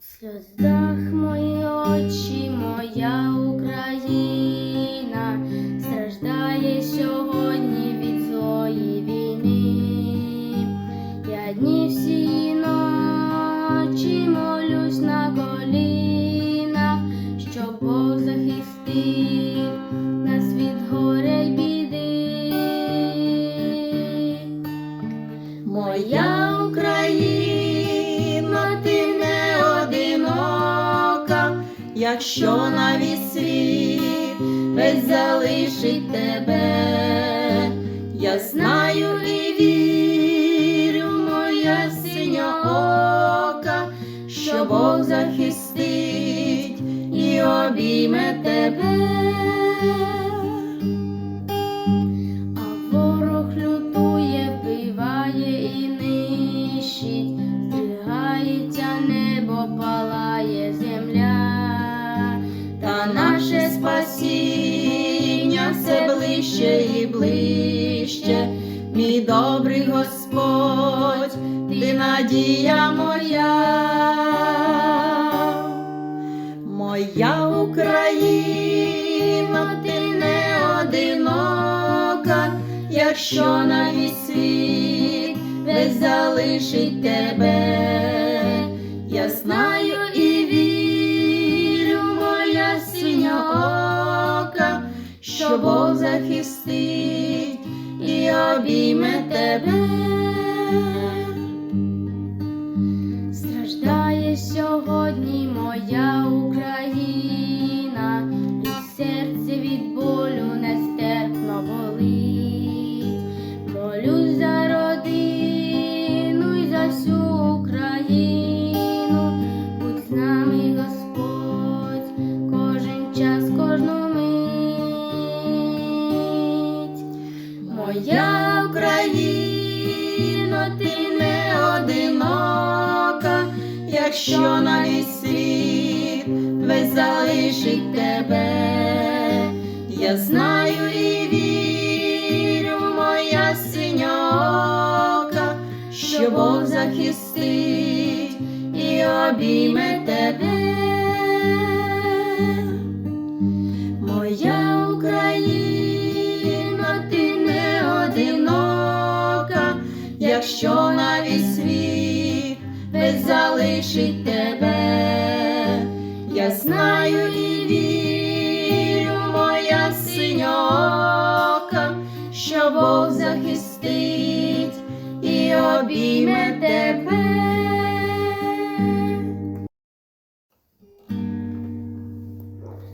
В сльозах мої очі, моя Україна страждає сьогодні від злої війни. Я дні всі ночі молюсь на колінах, щоб Бог захистив нас від горя й біди. Моя Україна, якщо навіть світ весь залишить тебе, я знаю і вірю, моя синьоока, що Бог захистить і обійме тебе. А ворог лютує, вбиває і добрий Господь, ти надія моя. Моя Україна, ти не одинока, якщо навіть світ весь залишить тебе, я знаю і вірю, моя синьоока, що Бог захистить і обійме тебе. Страждає сьогодні моя Україна, і серце від болю нестерпно болить. Молюсь за якщо навіть світ весь залишить тебе, я знаю і вірю, моя синьоока, що Бог захистить і обійме тебе. Моя Україна, ти не одинока, якщо весь залишить тебе, я знаю і вірю, моя синьока, що Бог захистить і обійме